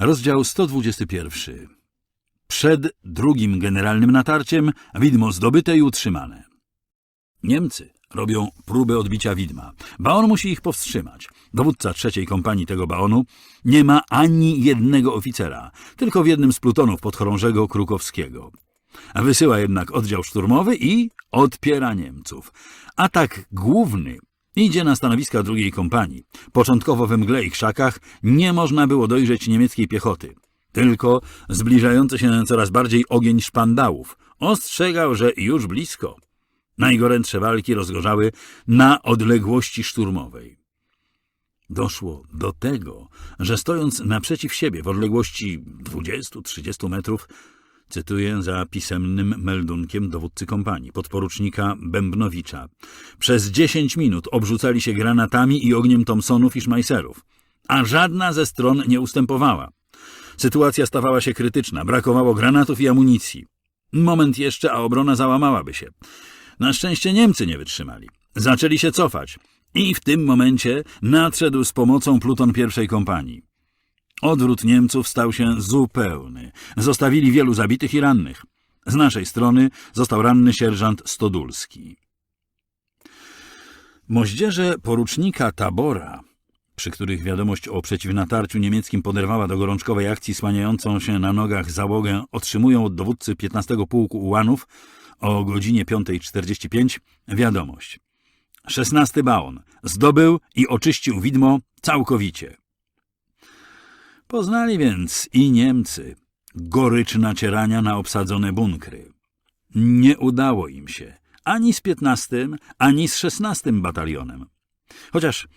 Rozdział 121. Przed drugim generalnym natarciem widmo zdobyte i utrzymane. Niemcy robią próbę odbicia widma. Baon musi ich powstrzymać. Dowódca trzeciej kompanii tego baonu nie ma ani jednego oficera, tylko w jednym z plutonów podchorążego Krukowskiego. Wysyła jednak oddział szturmowy i odpiera Niemców. Atak główny idzie na stanowiska drugiej kompanii. Początkowo we mgle i krzakach nie można było dojrzeć niemieckiej piechoty. Tylko zbliżający się coraz bardziej ogień szpandałów ostrzegał, że już blisko. Najgorętsze walki rozgorzały na odległości szturmowej. Doszło do tego, że stojąc naprzeciw siebie w odległości 20-30 metrów, cytuję za pisemnym meldunkiem dowódcy kompanii, podporucznika Bębnowicza, przez 10 minut obrzucali się granatami i ogniem Thompsonów i Szmajserów, a żadna ze stron nie ustępowała. Sytuacja stawała się krytyczna, brakowało granatów i amunicji. Moment jeszcze, a obrona załamałaby się. Na szczęście Niemcy nie wytrzymali. Zaczęli się cofać i w tym momencie nadszedł z pomocą pluton pierwszej kompanii. Odwrót Niemców stał się zupełny. Zostawili wielu zabitych i rannych. Z naszej strony został ranny sierżant Stodulski. Moździerze porucznika Tabora, przy których wiadomość o przeciwnatarciu niemieckim poderwała do gorączkowej akcji słaniającą się na nogach załogę, otrzymują od dowódcy 15 pułku ułanów o godzinie 5.45 wiadomość. 16 baon zdobył i oczyścił widmo całkowicie. Poznali więc i Niemcy gorycz nacierania na obsadzone bunkry. Nie udało im się ani z 15, ani z 16 batalionem. Chociaż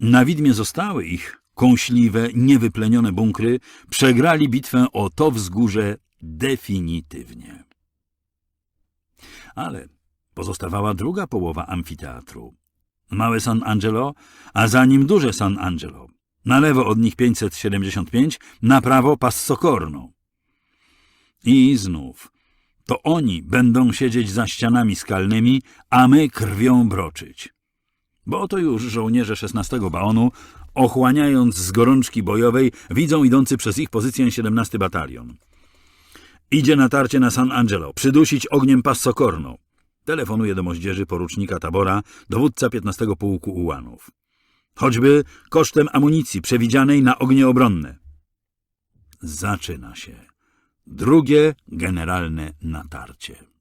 na widmie zostały ich kąśliwe, niewyplenione bunkry, przegrali bitwę o to wzgórze definitywnie. Ale pozostawała druga połowa amfiteatru. Małe San Angelo, a za nim duże San Angelo. Na lewo od nich 575, na prawo Passo Corno. I znów, to oni będą siedzieć za ścianami skalnymi, a my krwią broczyć. Bo oto już żołnierze 16 baonu, ochłaniając z gorączki bojowej, widzą idący przez ich pozycję 17 batalion. Idzie natarcie na San Angelo, przydusić ogniem Passo Corno. Telefonuje do moździerzy porucznika Tabora, dowódca 15 pułku ułanów. Choćby kosztem amunicji przewidzianej na ognie obronne. Zaczyna się drugie generalne natarcie.